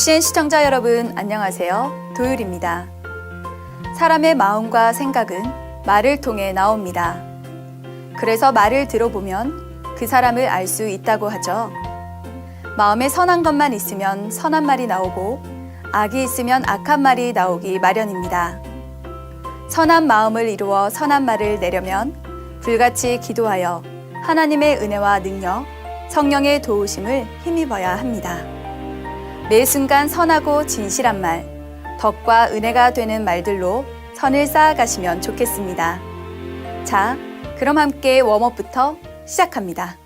GCN 시청자 여러분 안녕하세요. 도율입니다. 사람의 마음과 생각은 말을 통해 나옵니다. 그래서 말을 들어보면 그 사람을 알 수 있다고 하죠. 마음에 선한 것만 있으면 선한 말이 나오고 악이 있으면 악한 말이 나오기 마련입니다. 선한 마음을 이루어 선한 말을 내려면 불같이 기도하여 하나님의 은혜와 능력, 성령의 도우심을 힘입어야 합니다. 매 순간 선하고 진실한 말, 덕과 은혜가 되는 말들로 선을 쌓아가시면 좋겠습니다. 자, 그럼 함께 웜업부터 시작합니다.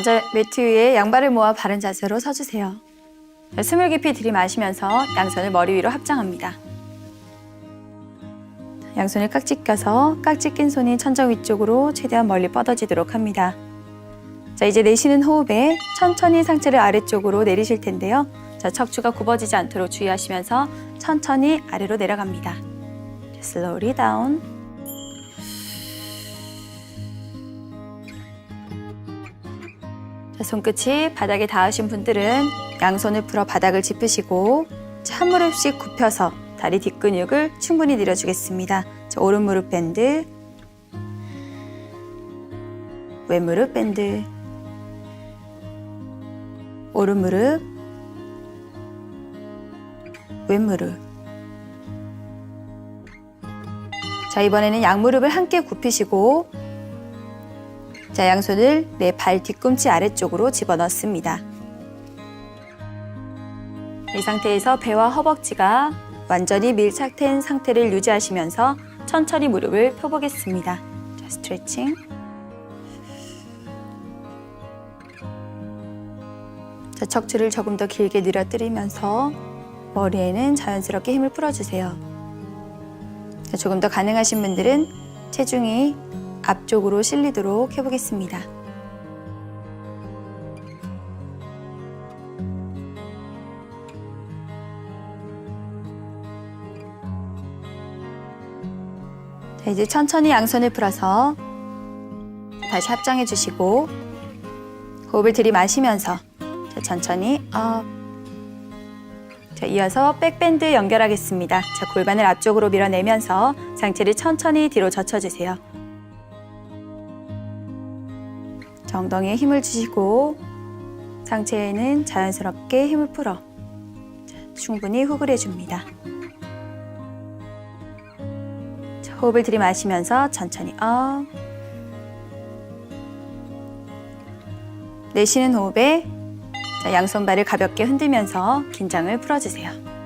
먼저 매트 위에 양발을 모아 바른 자세로 서주세요. 자, 숨을 깊이 들이마시면서 양손을 머리 위로 합장합니다. 양손을 깍지 껴서 깍지 낀 손이 천정 위쪽으로 최대한 멀리 뻗어지도록 합니다. 자, 이제 내쉬는 호흡에 천천히 상체를 아래쪽으로 내리실 텐데요. 자, 척추가 굽어지지 않도록 주의하시면서 천천히 아래로 내려갑니다. Down. 자, 손끝이 바닥에 닿으신 분들은 양손을 풀어 바닥을 짚으시고 자, 한 무릎씩 굽혀서 다리 뒷근육을 충분히 늘려주겠습니다. 자, 오른 무릎 밴드, 왼 무릎 밴드, 오른 무릎, 왼 무릎. 자, 이번에는 양무릎을 함께 굽히시고 자, 양손을 내 발 뒤꿈치 아래쪽으로 집어넣습니다. 이 상태에서 배와 허벅지가 완전히 밀착된 상태를 유지하시면서 천천히 무릎을 펴보겠습니다. 자, 스트레칭. 자, 척추를 조금 더 길게 늘어뜨리면서 머리에는 자연스럽게 힘을 풀어주세요. 자, 조금 더 가능하신 분들은 체중이 앞쪽으로 실리도록 해보겠습니다. 자, 이제 천천히 양손을 풀어서 다시 합장해 주시고 호흡을 들이마시면서 자, 천천히 업. 자, 이어서 백밴드 연결하겠습니다. 자, 골반을 앞쪽으로 밀어내면서 상체를 천천히 뒤로 젖혀주세요. 엉덩이에 힘을 주시고 상체에는 자연스럽게 힘을 풀어 자, 충분히 흡을 해줍니다. 자, 호흡을 들이마시면서 천천히 업. 내쉬는 호흡에 자, 양손발을 가볍게 흔들면서 긴장을 풀어주세요.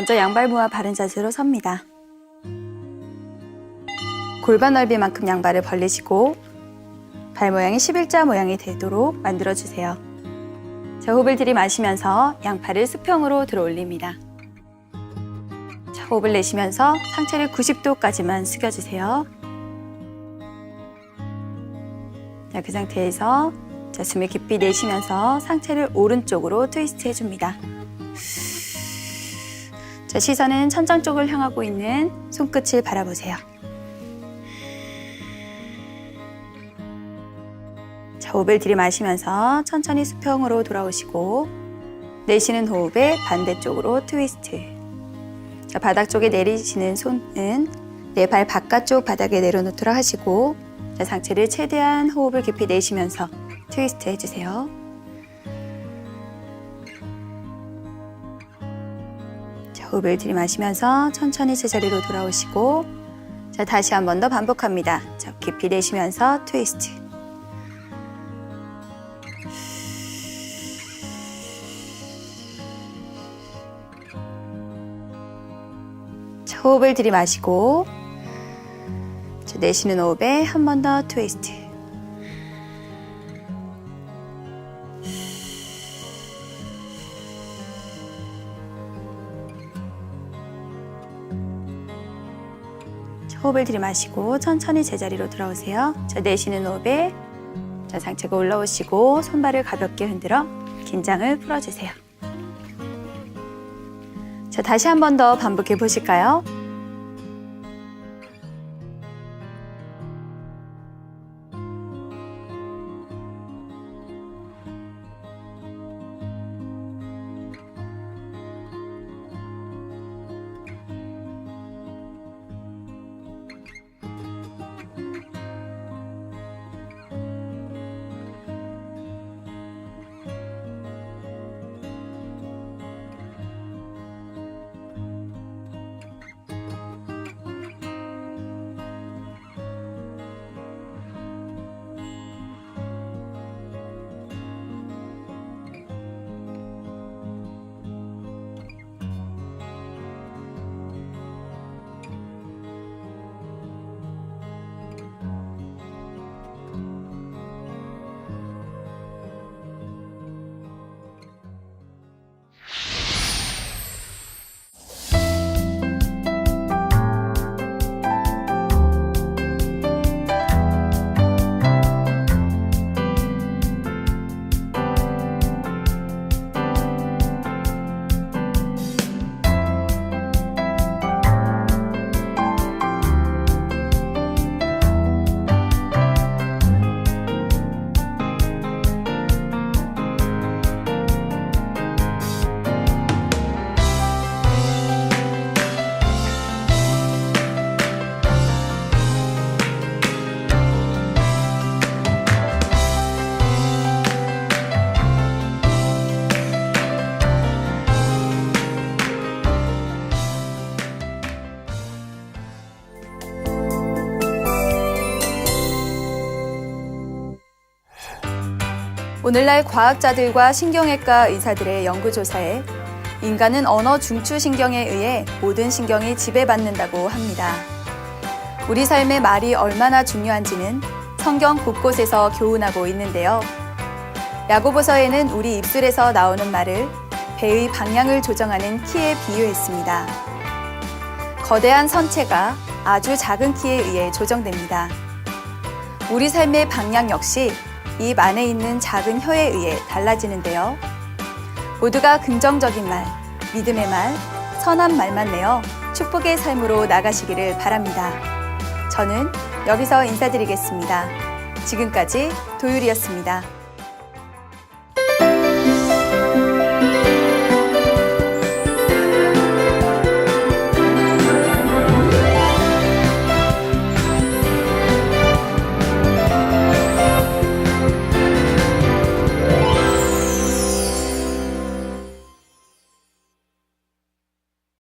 먼저 양발 모아 바른 자세로 섭니다. 골반 넓이만큼 양발을 벌리시고 발 모양이 11자 모양이 되도록 만들어 주세요. 자, 호흡을 들이마시면서 양팔을 수평으로 들어 올립니다. 자, 호흡을 내쉬면서 상체를 90도까지만 숙여주세요. 자, 그 상태에서 자, 숨을 깊이 내쉬면서 상체를 오른쪽으로 트위스트 해줍니다. 자, 시선은 천장 쪽을 향하고 있는 손끝을 바라보세요. 자, 호흡을 들이마시면서 천천히 수평으로 돌아오시고 내쉬는 호흡에 반대쪽으로 트위스트. 자, 바닥 쪽에 내리시는 손은 내 발 바깥쪽 바닥에 내려놓도록 하시고 자, 상체를 최대한 호흡을 깊이 내쉬면서 트위스트 해주세요. 호흡을 들이마시면서 천천히 제자리로 돌아오시고 자, 자, 다시 한 번 더 반복합니다. 자, 깊이 내쉬면서 트위스트. 자, 호흡을 들이마시고 자, 내쉬는 호흡에 한 번 더 트위스트. 호흡을 들이마시고 천천히 제자리로 돌아오세요. 자, 내쉬는 호흡에 자, 상체가 올라오시고 손발을 가볍게 흔들어 긴장을 풀어주세요. 자, 다시 한 번 더 반복해 보실까요? 오늘날 과학자들과 신경외과 의사들의 연구조사에 인간은 언어 중추신경에 의해 모든 신경이 지배받는다고 합니다. 우리 삶의 말이 얼마나 중요한지는 성경 곳곳에서 교훈하고 있는데요. 야고보서에는 우리 입술에서 나오는 말을 배의 방향을 조정하는 키에 비유했습니다. 거대한 선체가 아주 작은 키에 의해 조정됩니다. 우리 삶의 방향 역시 입 안에 있는 작은 혀에 의해 달라지는데요. 모두가 긍정적인 말, 믿음의 말, 선한 말만 내어 축복의 삶으로 나가시기를 바랍니다. 저는 여기서 인사드리겠습니다. 지금까지 도율이었습니다.